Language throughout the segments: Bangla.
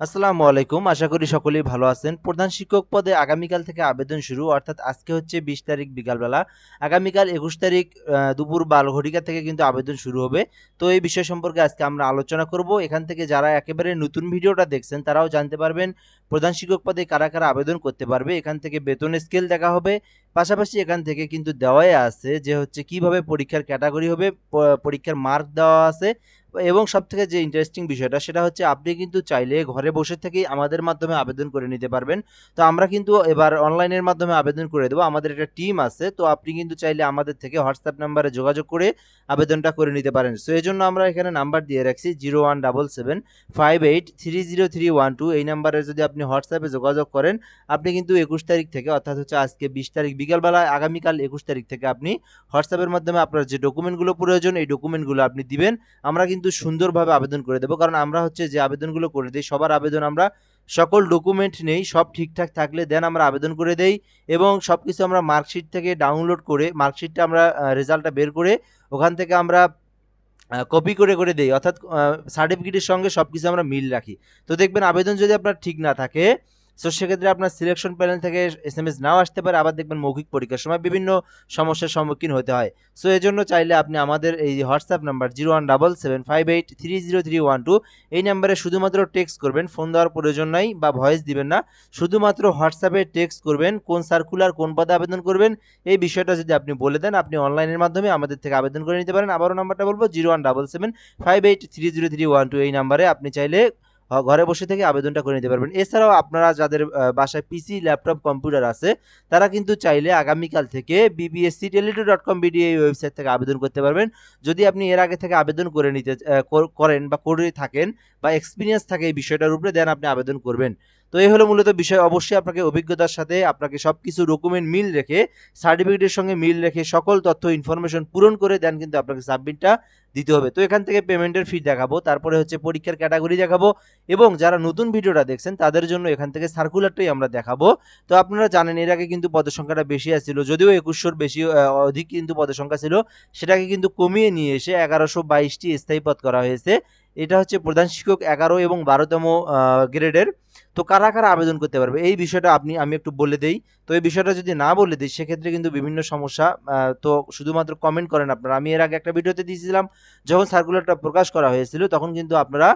আসসালামু আলাইকুম। আশা করি সকলেই ভালো আছেন। প্রধান শিক্ষক পদে আগামীকাল থেকে আবেদন শুরু, অর্থাৎ আজকে হচ্ছে বিশ তারিখ বিকালবেলা। আগামীকাল একুশ তারিখ দুপুর বারো ঘটিকা থেকে কিন্তু আবেদন শুরু হবে। তো এই বিষয় সম্পর্কে আজকে আমরা আলোচনা করব। এখান থেকে যারা একেবারে নতুন ভিডিওটা দেখছেন, তারাও জানতে পারবেন প্রধান শিক্ষক পদে কারা কারা আবেদন করতে পারবে। এখান থেকে বেতন স্কেল দেখা হবে। পাশাপাশি এখান থেকে কিন্তু দেওয়াই আছে যে হচ্ছে কীভাবে পরীক্ষার ক্যাটাগরি হবে পরীক্ষার মার্ক দেওয়া আছে। এবং সবথেকে যে ইন্টারেস্টিং বিষয়টা সেটা হচ্ছে আপনি কিন্তু চাইলে ঘরে বসে থেকেই আমাদের মাধ্যমে আবেদন করে নিতে পারবেন। তো আমরা কিন্তু এবার অনলাইনের মাধ্যমে আবেদন করে দেবো। আমাদের একটা টিম আছে, তো আপনি কিন্তু চাইলে আমাদের থেকে হোয়াটসঅ্যাপ নাম্বারে যোগাযোগ করে আবেদনটা করে নিতে পারেন। সো এই জন্য আমরা এখানে নাম্বার দিয়ে রাখছি zero one double seven five eight three zero three one two এই নাম্বারে যদি আপনি হোয়াটসঅ্যাপে যোগাযোগ করেন, আপনি কিন্তু একুশ তারিখ থেকে, অর্থাৎ হচ্ছে আজকে বিশ তারিখ বিকালবেলা আগামীকাল একুশ তারিখ থেকে আপনি হোয়াটসঅ্যাপের মাধ্যমে আপনার যে ডকুমেন্টগুলো প্রয়োজন, এই ডকুমেন্টগুলো আপনি দিবেন। আমরা কিন্তু সুন্দরভাবে আবেদন করে দেবো। কারণ আমরা হচ্ছে যে আবেদনগুলো করে দিই, সবার আবেদন আমরা সকল ডকুমেন্ট নেই, সব ঠিকঠাক থাকলে দেন আমরা আবেদন করে দেই এবং সব কিছু আমরা মার্কশিট থেকে ডাউনলোড করে, মার্কশিটটা আমরা রেজাল্টটা বের করে ওখান থেকে আমরা কপি করে করে দেই। অর্থাৎ সার্টিফিকেটের সঙ্গে সব কিছু আমরা মিল রাখি। তো দেখবেন আবেদন যদি আপনার ঠিক না থাকে তো সেক্ষেত্রে আপনার সিলেকশন প্যানেল থেকে এস এম এস নাও আসতে পারে। আবার দেখবেন মৌখিক পরীক্ষার সময় বিভিন্ন সমস্যার সম্মুখীন হতে হয়। সো এই জন্য চাইলে আপনি আমাদের এই WhatsApp number zero one double seven five eight three zero three one two এই নাম্বারে শুধুমাত্র টেক্সট করবেন। ফোন দেওয়ার প্রয়োজন নাই বা ভয়েস দিবেন না। শুধুমাত্র হোয়াটসঅ্যাপে টেক্সট করবেন, কোন সার্কুলার কোন পদে আবেদন করবেন। এই বিষয়টা যদি আপনি বলে দেন, আপনি অনলাইনের মাধ্যমে আমাদের থেকে আবেদন করে নিতে পারেন। আবারও নাম্বারটা বলব zero one double seven five eight three zero three one two এই নাম্বারে আপনি চাইলে ঘরে বসে থেকে আবেদনটা করে নিতে পারবেন। এছাড়াও আপনারা যাদের বাসায় পিসি ল্যাপটপ কম্পিউটার আছে, তারা কিন্তু চাইলে আগামীকাল থেকে BPSC teletalk dot com BD website থেকে আবেদন করতে পারবেন। যদি আপনি এর আগে থেকে আবেদন করে নিতে করেন বা করে থাকেন বা এক্সপিরিয়েন্স থাকে এই বিষয়টার উপরে দেন আপনি আবেদন করবেন। তো এই হলো মূলত বিষয়। অবশ্যই আপনাকে অভিজ্ঞতার সাথে আপনাকে সব কিছু ডকুমেন্ট মিল রেখে সার্টিফিকেটের সঙ্গে মিল রেখে সকল তথ্য ইনফরমেশন পূরণ করে দেন কিন্তু আপনাকে সাবমিটটা দিতে হবে। তো এখান থেকে পেমেন্টের ফি দেখাবো, তারপরে হচ্ছে পরীক্ষার ক্যাটাগরি দেখাবো এবং যারা নতুন ভিডিওটা দেখছেন তাদের জন্য এখান থেকে সার্কুলারটাই আমরা দেখাবো। তো আপনারা জানেন এর আগে কিন্তু পদের সংখ্যাটা বেশি আসছিল, যদিও একুশশোর বেশি অধিক কিন্তু পদের সংখ্যা ছিল, সেটাকে কিন্তু কমিয়ে নিয়ে এসে এগারোশো বাইশটি স্থায়ী পদ করা হয়েছে। এটা হচ্ছে প্রধান শিক্ষক এগারো এবং বারোতম গ্রেডের। তো কারা কারা আবেদন করতে পারবে? এই বিষয়টা আপনি, আমি একটু বলে দেই। তো এই বিষয়টা যদি না বলে দিই, সেক্ষেত্রে কিন্তু বিভিন্ন সমস্যা তো শুধুমাত্র কমেন্ট করেন আপনারা। আমি এর আগে একটা ভিডিওতে দিয়েছিলাম, যখন সার্কুলারটা প্রকাশ করা হয়েছিল, তখন কিন্তু আপনারা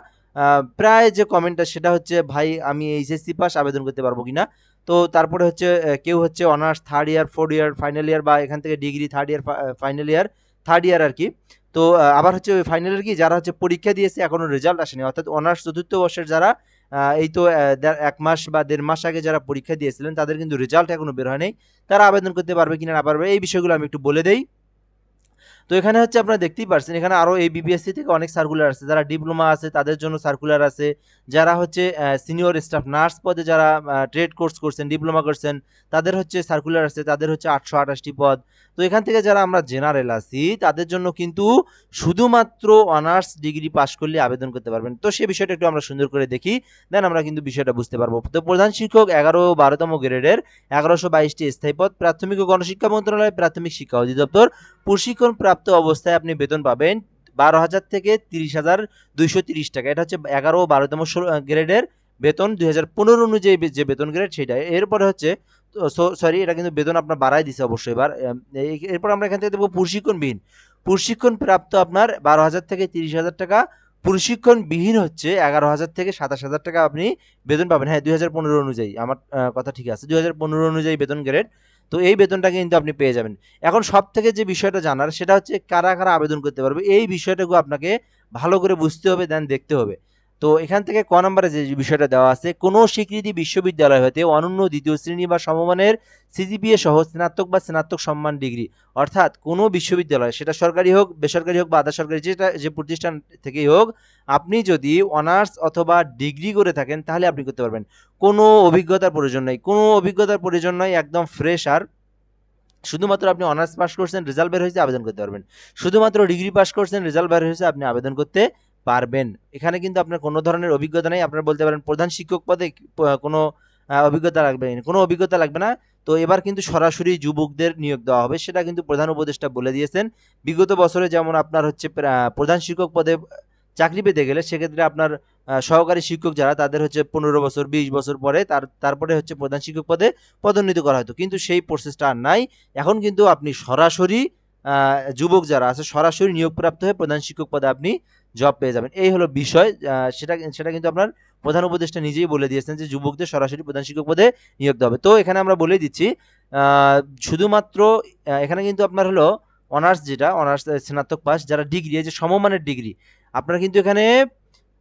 প্রায় যে কমেন্টটা সেটা হচ্ছে, ভাই, আমি এইচএসসি পাস আবেদন করতে পারব কিনা? তো তারপরে হচ্ছে কেউ হচ্ছে honours third year fourth year final year বা এখান থেকে degree third year final year third year আর কি। তো আবার হচ্ছে ওই ফাইনালের কি, যারা হচ্ছে পরীক্ষা দিয়েছে, এখনও রেজাল্ট আসেনি। অর্থাৎ অনার্স চতুর্থ বর্ষের যারা এই তো এক মাস বা দেড় মাস আগে যারা পরীক্ষা দিয়েছিলেন, তাদের কিন্তু রেজাল্ট এখনও বের হয়নি। তারা আবেদন করতে পারবে কিনা না পারবে, এই বিষয়গুলো আমি একটু বলে দেই। তো এখানে হচ্ছে আপনারা দেখতেই পারছেন, এখানে আরও এই বিবিএসসি থেকে অনেক সার্কুলার আছে। যারা ডিপ্লোমা আছে, তাদের জন্য সার্কুলার আছে। যারা হচ্ছে সিনিয়র স্টাফ নার্স পদে যারা ট্রেড কোর্স করছেন ডিপ্লোমা করছেন, তাদের হচ্ছে সার্কুলার আছে তাদের হচ্ছে আটশো আঠাশটি পদ। তো এখান থেকে যারা আমরা জেনারেল আছি, তাদের জন্য কিন্তু শুধুমাত্র অনার্স ডিগ্রি পাশ করলে আবেদন করতে পারবেন। তো সেই বিষয়টা একটু আমরা সুন্দর করে দেখি দেন আমরা কিন্তু বিষয়টা বুঝতে পারব। তো প্রধান শিক্ষক এগারো বারোতম গ্রেডের এগারোশো বাইশটি স্থায়ী পদ, প্রাথমিক ও গণশিক্ষা মন্ত্রণালয়, প্রাথমিক শিক্ষা অধিদপ্তর। প্রশিক্ষণ প্রাপ্ত অবস্থায় আপনি বেতন পাবেন বারো হাজার থেকে তিরিশ হাজার দুইশো তিরিশ টাকা। এটা হচ্ছে এগারো ও বারোতম গ্রেডের বেতন। দুই হাজার পনেরো অনুযায়ী যে বেতন গ্রেড, সেটা। এরপরে হচ্ছে সরি, এটা কিন্তু বেতন আপনার বাড়াই দিছে অবশ্যই। এবার এরপর আমরা এখান থেকে দেবো প্রশিক্ষণবিহীন। প্রশিক্ষণ প্রাপ্ত আপনার বারো হাজার থেকে তিরিশ হাজার টাকা। প্রশিক্ষণবিহীন হচ্ছে এগারো হাজার থেকে সাতাশ হাজার টাকা আপনি বেতন পাবেন। হ্যাঁ দুই হাজার পনেরো অনুযায়ী। আমার কথা ঠিক আছে। দুই হাজার পনেরো অনুযায়ী বেতন গ্রেড। তো এই বেতনটা কিন্তু আপনি পেয়ে যাবেন। এখন সব থেকে যে বিষয়টা জানার, সেটা হচ্ছে কারা কারা আবেদন করতে পারবে, এই বিষয়টাকে আপনাকে ভালো করে বুঝতে হবে দেন দেখতে হবে। তো এখান থেকে ক নম্বরে যে বিষয়টা দেওয়া আছে, কোনো স্বীকৃতি বিশ্ববিদ্যালয় হতে অনন্য দ্বিতীয় শ্রেণি বা সমমানের সিজিপিএ সহ স্নাতক বা স্নাতক সম্মান ডিগ্রি, অর্থাৎ কোনো বিশ্ববিদ্যালয়, সেটা সরকারি হোক, বেসরকারি হোক বা আধা সরকারি, যেটা যে প্রতিষ্ঠান থেকেই হোক, আপনি যদি অনার্স অথবা ডিগ্রি করে থাকেন, তাহলে আপনি করতে পারবেন। কোনো অভিজ্ঞতার প্রয়োজন নেই। কোনো অভিজ্ঞতার প্রয়োজন নয় একদম ফ্রেশ আর শুধুমাত্র আপনি অনার্স পাস করছেন, রেজাল্ট বের হয়েছে, আবেদন করতে পারবেন। শুধুমাত্র ডিগ্রি পাস করছেন, রেজাল্ট বের হয়েছে, আপনি আবেদন করতে পারবেন। এখানে কিন্তু আপনার কোনো ধরনের অভিজ্ঞতা নেই। আপনারা বলতে পারেন প্রধান শিক্ষক পদে কোনো অভিজ্ঞতা লাগবে কোনো অভিজ্ঞতা লাগবে না। তো এবার কিন্তু সরাসরি যুবকদের নিয়োগ দেওয়া হবে। সেটা কিন্তু প্রধান উপদেষ্টা বলে দিয়েছেন। বিগত বছরে যেমন আপনার হচ্ছে প্রধান শিক্ষক পদে চাকরি পেতে গেলে সেক্ষেত্রে আপনার সহকারী শিক্ষক যারা তাদের হচ্ছে পনেরো বছর, বিশ বছর পরে তার, তারপরে হচ্ছে প্রধান শিক্ষক পদে পদোন্নীত করা হতো। কিন্তু সেই প্রসেসটা আর নাই। এখন কিন্তু আপনি সরাসরি যুবক যারা আছে সরাসরি নিয়োগপ্রাপ্ত হয়ে প্রধান শিক্ষক পদে আপনি জব পেয়ে যাবেন। এই হলো বিষয়। সেটা সেটা কিন্তু আপনার প্রধান উপদেষ্টা নিজেই বলে দিয়েছেন যে যুবকদের সরাসরি প্রধান শিক্ষক পদে নিয়োগ হবে। তো এখানে আমরা বলে দিচ্ছি শুধুমাত্র এখানে কিন্তু আপনার হলো অনার্স যেটা অনার্স স্নাতক পাস যারা ডিগ্রি এই যে সমমানের ডিগ্রি আপনারা কিন্তু এখানে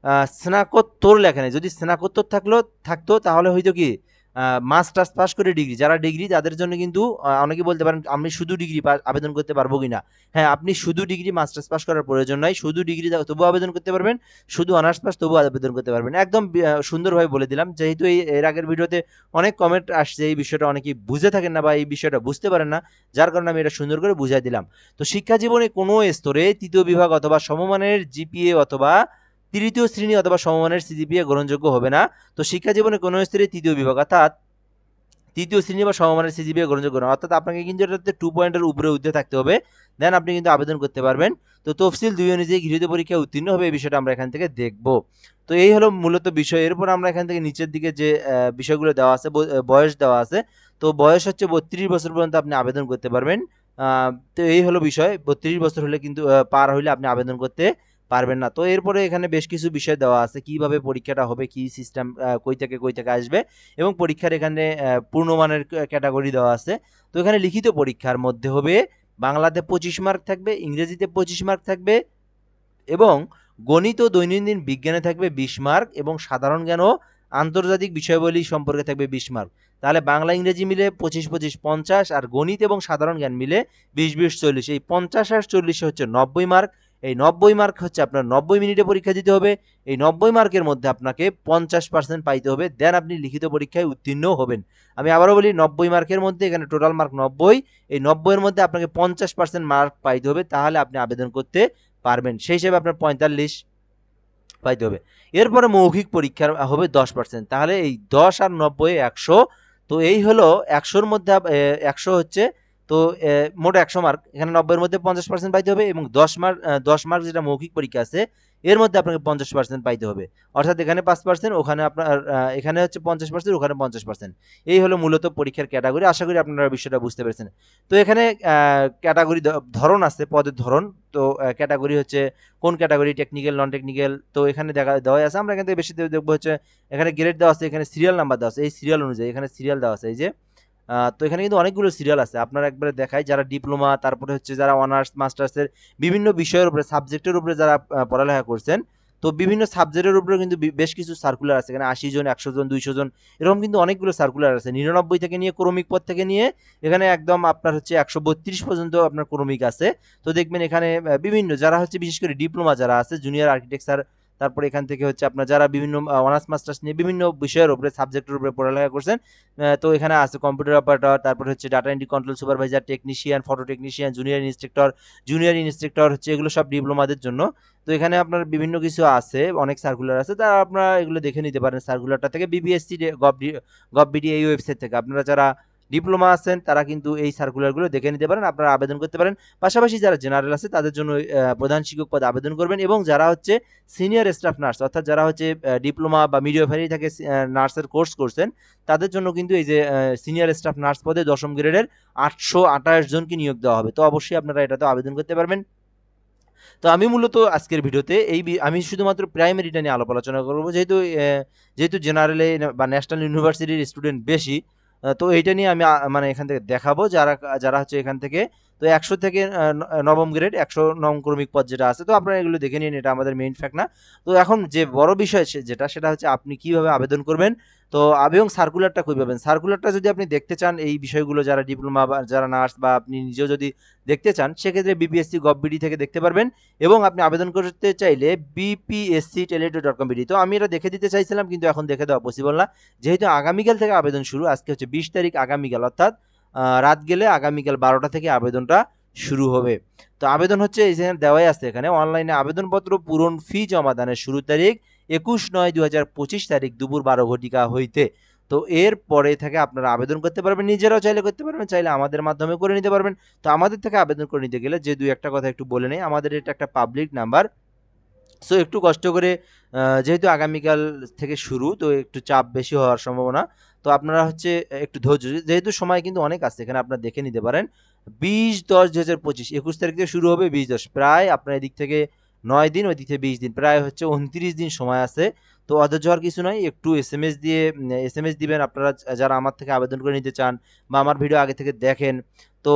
আহ, স্নাতকোত্তর লেখা নেই যদি স্নাতকোত্তর থাকল থাকতো তাহলে হয়তো কি? মাস্টার্স পাস করে ডিগ্রি। যারা ডিগ্রি, তাদের জন্য কিন্তু অনেকে বলতে পারেন, আমি শুধু ডিগ্রি আবেদন করতে পারব কিনা? হ্যাঁ আপনি শুধু ডিগ্রি মাস্টার্স পাস করার প্রয়োজন নাই শুধু ডিগ্রি তবুও আবেদন করতে পারবেন, শুধু অনার্স পাস তবুও আবেদন করতে পারবেন। একদম সুন্দরভাবে বলে দিলাম। যেহেতু এই, এর আগের ভিডিওতে অনেক কমেন্ট আসছে, এই বিষয়টা অনেকেই বুঝে থাকেন না বা এই বিষয়টা বুঝতে পারেন না, যার কারণে আমি এটা সুন্দর করে বুঝাই দিলাম। তো শিক্ষা জীবনে কোনো স্তরে তৃতীয় বিভাগ অথবা সমমানের জিপিএ অথবা তৃতীয় শ্রেণি অথবা সমমানের সিজিপিএ গ্রহণযোগ্য হবে না। তো শিক্ষা জীবনে কোনো স্তরে তৃতীয় বিভাগ, অর্থাৎ তৃতীয় শ্রেণি বা সমমানের সিজিপিএ গ্রহণযোগ্য না। অর্থাৎ আপনাকে কিন্তু এটাতে টু পয়েন্টের উপরে উঠতে থাকতে হবে। দেন আপনি কিন্তু আবেদন করতে পারবেন। তো তফসিল দুই অনুযায়ী গৃহীত পরীক্ষায় উত্তীর্ণ হবে, এই বিষয়টা আমরা এখান থেকে দেখব। তো এই হলো মূলত বিষয়। এরপর আমরা এখান থেকে নিচের দিকে যে বিষয়গুলো দেওয়া আছে বয়স দেওয়া আছে, তো বয়স হচ্ছে বত্রিশ বছর পর্যন্ত আপনি আবেদন করতে পারবেন। তো এই হলো বিষয়। বত্রিশ বছর হলে কিন্তু পার হলে আপনি আবেদন করতে পারবেন না। তো এরপরে এখানে বেশ কিছু বিষয় দেওয়া আছে, কীভাবে পরীক্ষাটা হবে, কি সিস্টেম কই থেকে কই থেকে আসবে এবং পরীক্ষার এখানে পূর্ণমানের ক্যাটাগরি দেওয়া আছে। তো এখানে লিখিত পরীক্ষার মধ্যে হবে, বাংলাতে পঁচিশ মার্ক থাকবে, ইংরেজিতে পঁচিশ মার্ক থাকবে এবং গণিত ও দৈনন্দিন বিজ্ঞানে থাকবে বিশ মার্ক এবং সাধারণ জ্ঞান ও আন্তর্জাতিক বিষয়াবলী সম্পর্কে থাকবে বিশ মার্ক তাহলে বাংলা, ইংরেজি মিলে পঁচিশ পঁচিশ, পঞ্চাশ আর গণিত এবং সাধারণ জ্ঞান মিলে বিশ বিশ, চল্লিশ। এই পঞ্চাশ আর চল্লিশে হচ্ছে নব্বই মার্ক এই নব্বই মার্ক হচ্ছে আপনার নব্বই মিনিটে পরীক্ষা দিতে হবে। এই নব্বই মার্কের মধ্যে আপনাকে পঞ্চাশ পার্সেন্ট পাইতে হবে। দেন আপনি লিখিত পরীক্ষায় উত্তীর্ণ হবেন। আমি আবারও বলি, নব্বই মার্কের মধ্যে এখানে টোটাল মার্ক নব্বই। এই নব্বইয়ের মধ্যে আপনাকে পঞ্চাশ পার্সেন্ট মার্ক পাইতে হবে, তাহলে আপনি আবেদন করতে পারবেন। সেই হিসেবে আপনার পঁয়তাল্লিশ পাইতে হবে। এরপরে মৌখিক পরীক্ষার হবে দশ পার্সেন্ট তাহলে এই দশ আর নব্বই একশো। তো এই হলো একশোর মধ্যে একশো হচ্ছে তো মোট একশো মার্ক এখানে নব্বইয়ের মধ্যে পঞ্চাশ পার্সেন্ট পাইতে হবে এবং দশ মার্ক দশ মার্ক যেটা মৌখিক পরীক্ষা আছে, এর মধ্যে আপনাকে পঞ্চাশ পার্সেন্ট পাইতে হবে। অর্থাৎ এখানে পাঁচ পার্সেন্ট ওখানে আপনার এখানে হচ্ছে পঞ্চাশ পার্সেন্ট ওখানে পঞ্চাশ পার্সেন্ট এই হলো মূলত পরীক্ষার ক্যাটাগরি আশা করি আপনারা বিষয়টা বুঝতে পেরেছেন। তো এখানে ক্যাটাগরি ধরন আছে, পদের ধরন। তো ক্যাটাগরি হচ্ছে কোন ক্যাটাগরি টেকনিক্যাল নন টেকনিক্যাল তো এখানে দেখা দেওয়া আছে। আমরা এখান থেকে বেশি দেখব হচ্ছে, এখানে গ্রেড দেওয়া আছে, এখানে সিরিয়াল নাম্বার দেওয়া আছে। এই সিরিয়াল অনুযায়ী এখানে সিরিয়াল দেওয়া আছে, এই যে তো এখানে কিন্তু অনেকগুলো সিরিয়াল আছে। আপনারা একবারে দেখায় যারা ডিপ্লোমা তারপরে হচ্ছে যারা অনার্স মাস্টার্সের বিভিন্ন বিষয়ের উপরে সাবজেক্টের উপরে যারা পড়ালেখা করছেন, তো বিভিন্ন সাবজেক্টের উপরে কিন্তু বেশ কিছু সার্কুলার আছে। এখানে আশি জন, একশো জন, দুইশো জন, এরকম কিন্তু অনেকগুলো সার্কুলার আছে। নিরানব্বই থেকে নিয়ে ক্রমিক পদ থেকে নিয়ে এখানে একদম আপনার হচ্ছে একশো বত্রিশ পর্যন্ত আপনার ক্রমিক আছে। তো দেখবেন এখানে বিভিন্ন যারা হচ্ছে বিশেষ করে ডিপ্লোমা যারা আছে জুনিয়র আর্কিটেকচার তারপরে এখান থেকে হচ্ছে আপনার যারা বিভিন্ন অনার্স মাস্টার্স নিয়ে বিভিন্ন বিষয়ের উপরে সাবজেক্টের উপরে পড়ালেখা করছেন তো এখানে আছে কম্পিউটার অপারেটর তারপর হচ্ছে data entry control supervisor technician photo technician junior instructor junior instructor হচ্ছে এগুলো সব ডিপ্লোমাদের জন্য। তো এখানে আপনার বিভিন্ন কিছু আছে, অনেক সার্কুলার আছে, তা আপনারা এগুলো দেখে নিতে পারেন সার্কুলারটা থেকে বিবিএসসি গভ গভ বিডি এই ওয়েবসাইট থেকে। আপনারা যারা ডিপ্লোমা আছেন, তারা কিন্তু এই সার্কুলারগুলো দেখে নিতে পারেন, আপনারা আবেদন করতে পারেন। পাশাপাশি যারা জেনারেল আছে, তাদের জন্য প্রধান শিক্ষক পদে আবেদন করবেন এবং যারা হচ্ছে সিনিয়র স্টাফ নার্স অর্থাৎ যারা হচ্ছে ডিপ্লোমা বা মিডিওফারি থেকে নার্সের কোর্স করছেন, তাদের জন্য কিন্তু এই যে সিনিয়র স্টাফ নার্স পদে দশম গ্রেডের আটশো আঠাশ জনকে নিয়োগ দেওয়া হবে। তো অবশ্যই আপনারা এটাতে আবেদন করতে পারবেন। তো আমি মূলত আজকের ভিডিওতে এই আমি শুধুমাত্র প্রাইমারিটা নিয়ে আলাপ আলোচনা করব, যেহেতু যেহেতু জেনারেলে বা ন্যাশনাল ইউনিভার্সিটির স্টুডেন্ট বেশি তো এইটা নিয়ে আমি মানে এখান থেকে দেখাবো যারা যারা হচ্ছে এখান থেকে। তো একশো থেকে নবম গ্রেড একশো নবম ক্রমিক পদ যেটা আছে, তো আপনারা এগুলো দেখে নিন, এটা আমাদের মেইন ফ্যাক্ট না। তো এখন যে বড় বিষয় যেটা, সেটা হচ্ছে আপনি কীভাবে আবেদন করবেন তো এবং সার্কুলারটা কই পাবেন? সার্কুলারটা যদি আপনি দেখতে চান, এই বিষয়গুলো যারা ডিপ্লোমা বা যারা নার্স বা আপনি নিজেও যদি দেখতে চান, সেক্ষেত্রে বিপিএসসি গভবিডি থেকে দেখতে পারবেন এবং আপনি আবেদন করতে চাইলে BPSC teletalk dot com BD তো আমি এটা দেখে দিতে চাইছিলাম, কিন্তু এখন দেখে দেওয়া পসিবল না। যেহেতু আগামীকাল থেকে আবেদন শুরু, আজকে হচ্ছে বিশ তারিখ আগামীকাল, অর্থাৎ রাত গেলে আগামীকাল বারোটা থেকে আবেদনটা শুরু হবে। তো আবেদন হচ্ছে যে দেওয়াই আছে এখানে অনলাইনে আবেদনপত্র, পূরণ ফি জমা দানের শুরু তারিখ একুশ নয় দু হাজার পঁচিশ তারিখ দুপুর বারো ঘটিকা হইতে। তো এর পরে থেকে আপনারা আবেদন করতে পারবেন, নিজেরাও চাইলে করতে পারবেন, চাইলে আমাদের মাধ্যমে করে নিতে পারবেন। তো আমাদের থেকে আবেদন করে নিতে গেলে যে দুই একটা কথা একটু বলে নেই, আমাদের এটা একটা পাবলিক নাম্বার সো একটু কষ্ট করে যেহেতু আগামীকাল থেকে শুরু, তো একটু চাপ বেশি হওয়ার সম্ভাবনা। তো আপনারা হচ্ছে একটু ধৈর্য, যেহেতু সময় কিন্তু অনেক আছে, এখানে আপনারা দেখে নিতে পারেন। বিশ দশ দু হাজার পঁচিশ, একুশ তারিখ থেকে শুরু হবে, বিশ দশ। প্রায় আপনার এদিক থেকে নয় দিন ওই দিক থেকে বিশ দিন, প্রায় হচ্ছে উনত্রিশ দিন সময় আছে। তো অধৈর্য হওয়ার কিছু নয় একটু এস এম এস দিয়ে এস এম এস দিবেন আপনারা, যারা আমার থেকে আবেদন করে নিতে চান বা আমার ভিডিও আগে থেকে দেখেন। তো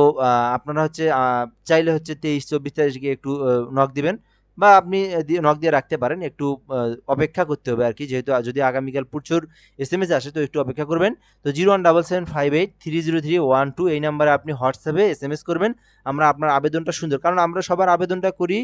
আপনারা হচ্ছে চাইলে হচ্ছে তেইশ, চব্বিশ তারিখে একটু নক দিবেন বা আপনি নক দিয়ে রাখতে পারেন, একটু অপেক্ষা করতে হবে আর কি। যেহেতু যদি আগামীকাল প্রচুর এস এম এস আসে, তো একটু অপেক্ষা করবেন। তো zero one double seven five eight three zero three one two এই নাম্বারে আপনি হোয়াটসঅ্যাপে এস এম এস করবেন। আমরা আপনার আবেদনটা সুন্দর, কারণ আমরা সবার আবেদনটা করি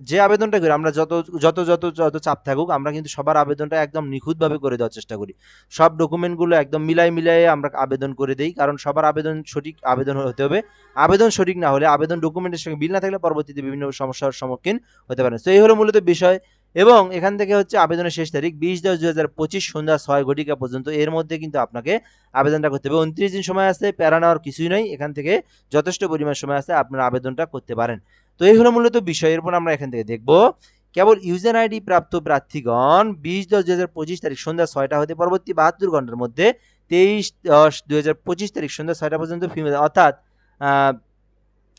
যে আবেদনটা করি, আমরা যত যত যত যত চাপ থাকুক, আমরা কিন্তু সবার আবেদনটা একদম নিখুঁতভাবে করে দেওয়ার চেষ্টা করি। সব ডকুমেন্টগুলো একদম মিলাই মিলাই আমরা আবেদন করে দেই, কারণ সবার আবেদন সঠিক আবেদন হতে হবে। আবেদন সঠিক না হলে আবেদন ডকুমেন্টের সঙ্গে মিল না থাকলে পরবর্তীতে বিভিন্ন সমস্যার সম্মুখীন হতে পারে তো এই হলো মূলত বিষয়। এবং এখান থেকে হচ্ছে আবেদনের শেষ তারিখ, বিশ দশ দুই হাজার পঁচিশ সন্ধ্যা ছয় ঘটিকা পর্যন্ত। এর মধ্যে কিন্তু আপনাকে আবেদনটা করতে হবে। উনত্রিশ দিন সময় আছে, প্যারা নেওয়ার কিছুই নয় এখান থেকে যথেষ্ট পরিমাণ সময় আছে, আপনার আবেদনটা করতে পারেন। তো এই হলো মূলত বিষয়। এরপর আমরা এখান থেকে দেখব, কেবল ইউজার আইডি প্রাপ্ত প্রার্থীগণ বিশ দশ দুই হাজার পঁচিশ তারিখ সন্ধ্যা ছয়টা হতে পরবর্তী বাহাত্তর ঘণ্টার মধ্যে তেইশ দশ দুই হাজার পঁচিশ তারিখ সন্ধ্যা ছয়টা পর্যন্ত ফি অর্থাৎ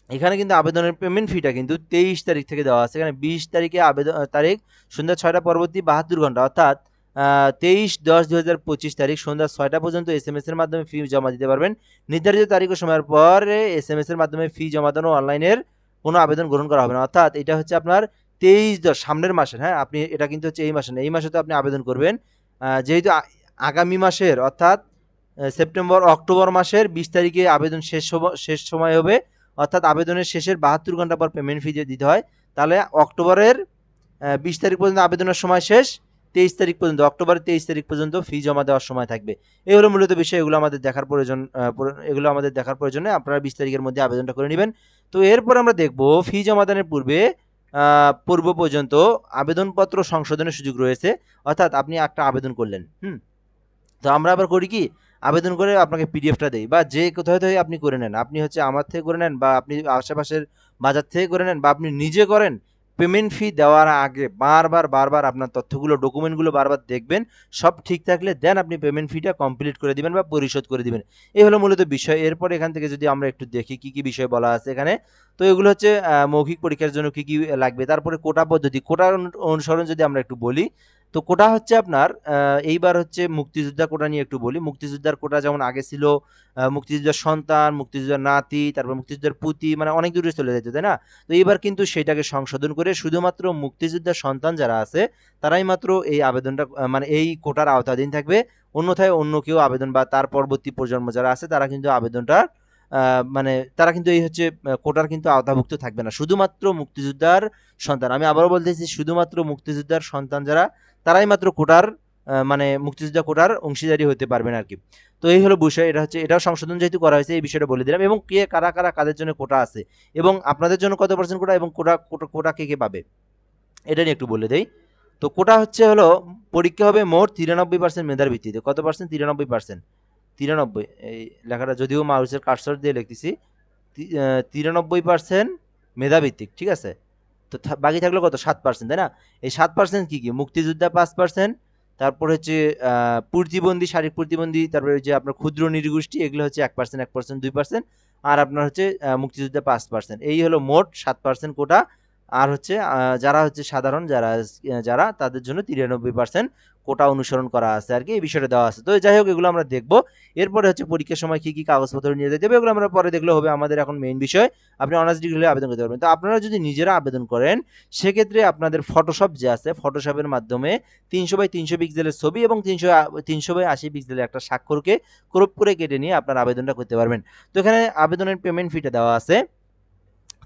এখানে কিন্তু আবেদনের পেমেন্ট ফিটা কিন্তু তেইশ তারিখ থেকে দেওয়া আছে। এখানে বিশ তারিখে আবেদন তারিখ সন্ধ্যা ছয়টা পরবর্তী বাহাত্তর ঘণ্টা। অর্থাৎ তেইশ দশ দু হাজার পঁচিশ তারিখ সন্ধ্যা ছয়টা পর্যন্ত এস এম এস এর মাধ্যমে ফি জমা দিতে পারবেন। নির্ধারিত তারিখ ও সময়ের পরে এস এম এস এর মাধ্যমে ফি জমা দেওয়া অনলাইনের কোনো আবেদন গ্রহণ করা হবে না। অর্থাৎ এটা হচ্ছে আপনার তেইশ দশ, সামনের মাসের হ্যাঁ? আপনি এটা কিন্তু হচ্ছে এই মাসে না, এই মাসে তো আপনি আবেদন করবেন। যেহেতু আগামী মাসের, অর্থাৎ সেপ্টেম্বর, অক্টোবর মাসের বিশ তারিখে আবেদন শেষ শেষ সময় হবে। অর্থাৎ আবেদনের শেষের বাহাত্তর ঘণ্টা পর পেমেন্ট ফি দিতে হয়। তাহলে অক্টোবরের বিশ তারিখ পর্যন্ত আবেদনের সময় শেষ, তেইশ তারিখ পর্যন্ত, অক্টোবরের তেইশ তারিখ পর্যন্ত ফি জমা দেওয়ার সময় থাকবে। এই হলো মূলত বিষয়, এগুলো আমাদের দেখার প্রয়োজন এগুলো আমাদের দেখার প্রয়োজনে আপনারা বিশ তারিখের মধ্যে আবেদনটা করে নেবেন। তো এরপর আমরা দেখব ফি জমাদানের পূর্বে পূর্ব পর্যন্ত আবেদনপত্র সংশোধনের সুযোগ রয়েছে। অর্থাৎ আপনি একটা আবেদন করলেন, হুম? তো আমরা আবার করি কি? আবেদন করে আপনাকে পিডিএফটা দেই বা যে কোথাও থেকে আপনি করে নেন, আপনি হচ্ছে আমার থেকে করে নেন বা আপনি আশেপাশের বাজার থেকে করে নেন বা আপনি নিজে করেন পেমেন্ট ফি দেওয়ার আগে বারবার বারবার আপনার তথ্যগুলো ডকুমেন্টগুলো বারবার দেখবেন, সব ঠিক থাকলে দেন আপনি পেমেন্ট ফিটা কমপ্লিট করে দিবেন বা পরিশোধ করে দিবেন। এই হলো মূলত বিষয়। এরপর এখান থেকে যদি আমরা একটু দেখি কি কি বিষয় বলা আছে এখানে, তো এগুলো হচ্ছে মৌখিক পরীক্ষার জন্য কি কি লাগবে? তারপরে কোটা পদ্ধতি, কোটা অনু- অনুসরণ যদি আমরা একটু বলি তো কোটা হচ্ছে আপনার এইবার হচ্ছে মুক্তিযোদ্ধা কোটা নিয়ে একটু বলি। মুক্তিযোদ্ধার কোটা যেমন আগে ছিল মুক্তিযোদ্ধার সন্তান, মুক্তিযোদ্ধার নাতি, তারপর মুক্তিযোদ্ধার পুতি মানে অনেক দূরে চলে যেত, তাই না? তো এইবার কিন্তু সেটাকে সংশোধন করে শুধুমাত্র মুক্তিযোদ্ধার সন্তান যারা আছে, তারাই মাত্র এই আবেদনটা মানে এই কোটার আওতাধীন থাকবে। অন্যথায় অন্য কেউ আবেদন বা তার পরবর্তী প্রজন্ম যারা আছে, তারা কিন্তু আবেদনটা মানে তারা কিন্তু এই হচ্ছে কোটার কিন্তু আওতাভুক্ত থাকবে না। শুধুমাত্র মুক্তিযোদ্ধার সন্তান। আমি আবারও বলতেছি, শুধুমাত্র মুক্তিযোদ্ধার সন্তান যারা, তারাই মাত্র কোটার মানে মুক্তিযোদ্ধা কোটার অংশীদারি হতে পারবেন আর কি। তো এই হলো বিষয়, এটা হচ্ছে, এটাও সংশোধন যেহেতু করা হয়েছে, এই বিষয়টা বলে দিলাম। এবং কে, কারা কারা, কাদের জন্য কোটা আছে? এবং আপনাদের জন্য কত পার্সেন্ট কোটা এবং কোটা কোটা কে কে পাবে? এটা নিয়ে একটু বলে দেই। তো কোটা হচ্ছে হলো, পরীক্ষা হবে মোট তিরানব্বই পার্সেন্ট মেধার ভিত্তিতে। কত পার্সেন্ট তিরানব্বই পার্সেন্ট তিরানব্বই। এই লেখাটা যদিও মাউসের কার্সর দিয়ে লিখতেছি তিরানব্বই পার্সেন্ট মেধাভিত্তিক, ঠিক আছে? তো বাকি থাকল কত? সাত পার্সেন্ট তাই না? এই সাত পার্সেন্ট কী কী? মুক্তিযোদ্ধা পাঁচ পার্সেন্ট তারপর হচ্ছে প্রতিবন্ধী শারীরিক প্রতিবন্ধী তারপরে যে আপনার ক্ষুদ্র নিরগোষ্ঠী, এগুলো হচ্ছে এক পার্সেন্ট এক পার্সেন্ট দুই পার্সেন্ট আর আপনার হচ্ছে মুক্তিযোদ্ধা পাঁচ পার্সেন্ট এই হলো মোট সাত পার্সেন্ট কোটা। আর হচ্ছে যারা হচ্ছে সাধারণ, যারা যারা তাদের জন্য তিরানব্বই পার্সেন্ট কোটা অনুসরণ করা আছে আর কি, এই বিষয়টা দেওয়া আছে। তো যাই হোক, এগুলো আমরা দেখব। এরপরে হচ্ছে পরীক্ষার সময় কি কি কাগজপত্র নিয়ে যেতে হবে, এগুলো আমরা পরে দেখলে হবে আমাদের এখন মেইন বিষয়। আপনি অনার্স ডিগ্রি হলে আবেদন করতে পারবেন। তো আপনারা যদি নিজেরা আবেদন করেন, সেক্ষেত্রে আপনাদের ফটোশপ যে আছে ফটোশপের মাধ্যমে তিনশো বাই তিনশো পিক্সেলের ছবি এবং তিনশো তিনশো বাই আশি পিক্সেলের একটা স্বাক্ষরকে ক্রপ করে কেটে নিয়ে আপনার আবেদনটা করতে পারবেন। তো এখানে আবেদনের পেমেন্ট ফিটা দেওয়া আছে।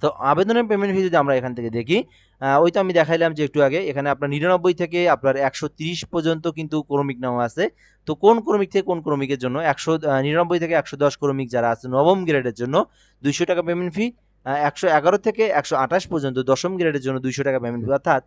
তো আবেদনের পেমেন্ট ফি যদি আমরা এখান থেকে দেখি ওই তো আমি দেখাইলাম যে একটু আগে, এখানে আপনার নিরানব্বই থেকে আপনার একশো পর্যন্ত কিন্তু ক্রমিক নেওয়া আছে। তো কোন ক্রমিক থেকে কোন ক্রমিকের জন্য? একশো নিরানব্বই থেকে একশো দশ ক্রমিক যারা আছে, নবম গ্রেডের জন্য দুইশো টাকা পেমেন্ট ফি একশো এগারো থেকে একশো আঠাশ পর্যন্ত দশম গ্রেডের জন্য দুইশো টাকা পেমেন্ট ফি অর্থাৎ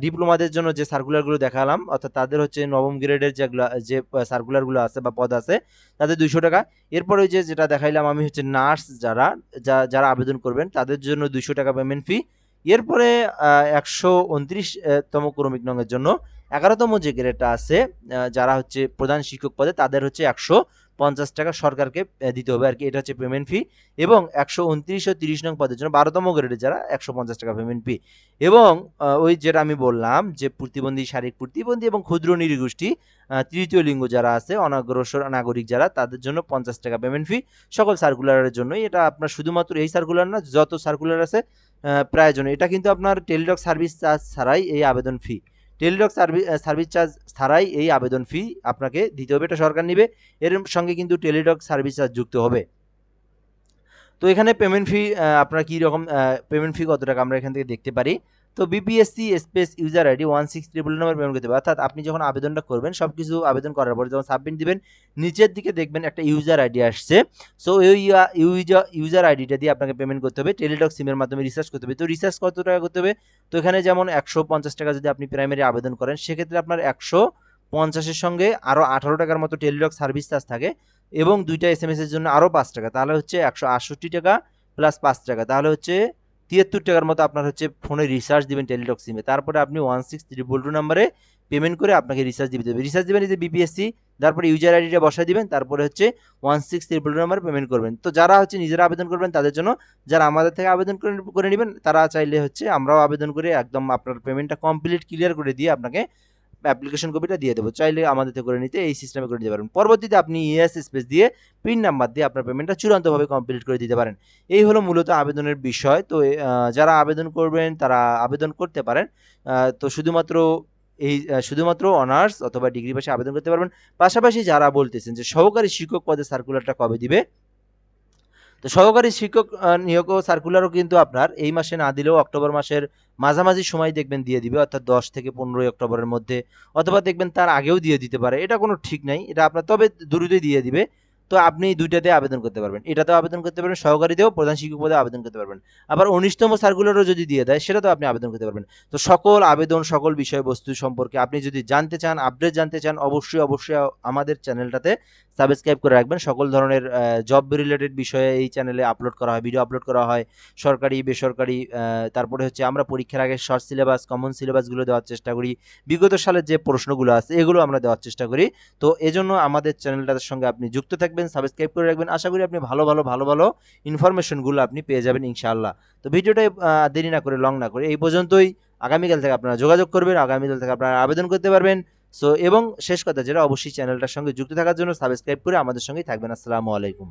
ডিপ্লোমাদের জন্য যে সার্কুলারগুলো দেখালাম, অর্থাৎ তাদের হচ্ছে নবম গ্রেডের যেগুলো, যে সার্কুলারগুলো আছে বা পদ আছে, তাদের দুইশো টাকা। এরপরে যে যেটা দেখাইলাম, আমি হচ্ছে নার্স যারা, যা- যারা আবেদন করবেন, তাদের জন্য দুইশো টাকা পেমেন্ট ফি এরপরে একশো উনত্রিশ তম ক্রমিক নংয়ের জন্য এগারোতম যে গ্রেডটা আছে যারা হচ্ছে প্রধান শিক্ষক পদে, তাদের হচ্ছে একশো পঞ্চাশ টাকা সরকারকে দিতে হবে আর কি এটা হচ্ছে পেমেন্ট ফি এবং একশো উনত্রিশ ও তিরিশ নং পদের জন্য বারোতম গ্রেডে যারা একশো পঞ্চাশ টাকা পেমেন্ট ফি এবং ওই যেটা আমি বললাম যে প্রতিবন্ধী শারীরিক প্রতিবন্ধী এবং ক্ষুদ্র নিরীগোষ্ঠী তৃতীয় লিঙ্গ যারা আছে অনগ্রসর নাগরিক যারা তাদের জন্য পঞ্চাশ টাকা পেমেন্ট ফি সকল সার্কুলারের জন্য এটা আপনার শুধুমাত্র এই সার্কুলার না যত সার্কুলার আছে আহ, প্রায় জন্য। এটা কিন্তু আপনার টেলিটক সার্ভিস চার্জ ছাড়াই এই আবেদন fee Teletalk service service charge ছাড়াই এই আবেদন ফি আপনাকে দিতে হবে। এটা সরকার নেবে, এর সঙ্গে কিন্তু টেলিডক সার্ভিস চার্জ যুক্ত হবে। তো এখানে পেমেন্ট ফি আপনার কী রকম পেমেন্ট ফি কত টাকা আমরা এখান থেকে দেখতে পারি? তো BPSC space user ID one six triple number payment করতে হবে অর্থাৎ আপনি যখন আবেদনটা করবেন সব কিছু আবেদন করার পরে যখন সাবমিট দিবেন, নিচের দিকে দেখবেন একটা ইউজার আইডি আসছে। সো ওই ইউজার আইডিটা দিয়ে আপনাকে পেমেন্ট করতে হবে। টেলিটক সিমের মাধ্যমে রিসার্চ করতে হবে। তো রিসার্চ কত টাকা করতে হবে? তো এখানে যেমন একশো পঞ্চাশ টাকা যদি আপনি প্রাইমারি আবেদন করেন, সেক্ষেত্রে আপনার একশো পঞ্চাশের সঙ্গে আরও আঠারো টাকার মতো টেলিটক সার্ভিস চার্জ থাকে এবং দুইটা এস এর জন্য আরও পাঁচ টাকা। তাহলে হচ্ছে একশো আটষট্টি টাকা প্লাস পাঁচ টাকা। তাহলে হচ্ছে তিয়াত্তর টাকার মতো আপনার হচ্ছে ফোনে রিচার্জ দেবেন টেলিটক সিমে তারপরে আপনি ওয়ান সিক্স ট্রিপল টু নাম্বারে পেমেন্ট করে আপনাকে রিচার্জ দিতে হবে রিচার্জ দেবেন এই যে বিপিএসসি তারপরে ইউজার আইডিটা বসায় দিবেন, তারপরে হচ্ছে ওয়ান সিক্স ট্রিপল টু নাম্বারে পেমেন্ট করবেন। তো যারা হচ্ছে নিজেরা আবেদন করবেন, তাদের জন্য যারা আমাদের থেকে আবেদন করে নেবেন, তারা চাইলে হচ্ছে আমরাও আবেদন করে একদম আপনার পেমেন্টটা কমপ্লিট ক্লিয়ার করে দিয়ে আপনাকে অ্যাপ্লিকেশন কপিটা দিয়ে দেবো। চাইলে আমাদের থেকে করে নিতে এই সিস্টেমে করে দিতে পারেন। পরবর্তীতে আপনি ইএস স্পেস দিয়ে পিন নাম্বার দিয়ে আপনার পেমেন্টটা চূড়ান্তভাবে কমপ্লিট করে দিতে পারেন। এই হলো মূলত আবেদনের বিষয়। তো যারা আবেদন করবেন, তারা আবেদন করতে পারেন। তো শুধুমাত্র এই শুধুমাত্র অনার্স অথবা ডিগ্রি পাশে আবেদন করতে পারবেন। পাশাপাশি যারা বলতেছেন যে সহকারী শিক্ষক পদে সার্কুলারটা কবে দিবে তো সহকারী শিক্ষক নিয়োগ সার্কুলারও কিন্তু আপনার এই মাসে না দিলেও অক্টোবর মাসের মাঝামাঝি সময় দেখবেন দিয়ে দিবে, অর্থাৎ দশ থেকে পনেরোই অক্টোবরের মধ্যে, অথবা দেখবেন তার আগেও দিয়ে দিতে পারে। এটা কোনো ঠিক নাই, এটা আপনার তবে দ্রুতই দিয়ে দিবে। তো আপনি দুইটাতে আবেদন করতে পারবেন। এটাতেও আবেদন করতে পারবেন, সহকারীতেও প্রধান শিক্ষক পদে আবেদন করতে পারবেন। আবার উনিশতম সার্কুলারও যদি দিয়ে দেয়, সেটাতেও আপনি আবেদন করতে পারবেন। তো সকল আবেদন, সকল বিষয়বস্তু সম্পর্কে আপনি যদি জানতে চান আপডেট জানতে চান, অবশ্যই অবশ্যই আমাদের চ্যানেলটাতে সাবস্ক্রাইব করে রাখবেন। সকল ধরনের জব রিলেটেড বিষয়ে এই চ্যানেলে আপলোড করা হয় ভিডিও আপলোড করা হয়, সরকারি, বেসরকারি তারপরে হচ্ছে আমরা পরীক্ষার আগে শর্ট সিলেবাস কমন সিলেবাসগুলো দেওয়ার চেষ্টা করি। বিগত সালের যে প্রশ্নগুলো আছে, এগুলো আমরা দেওয়ার চেষ্টা করি। তো এজন্য আমাদের চ্যানেলটার সঙ্গে আপনি যুক্ত থাকবেন। সাবস্ক্রাইব করে রাখবেন। আশা করি আপনি ভালো ভালো ভালো ভালো ইনফরমেশনগুলো আপনি পেয়ে যাবেন ইনশাআল্লাহ। তো ভিডিওটা দেরি না করে লং না করে, এই পর্যন্তই। আগামীকাল থেকে আপনারা যোগাযোগ করবেন, আগামীকাল থেকে আপনারা আবেদন করতে পারবেন। সো এবং শেষ কথা যেটা অবশ্যই চ্যানেলটার সঙ্গে যুক্ত থাকার জন্য সাবস্ক্রাইব করে আমাদের সঙ্গেই থাকবেন। আসসালামু আলাইকুম।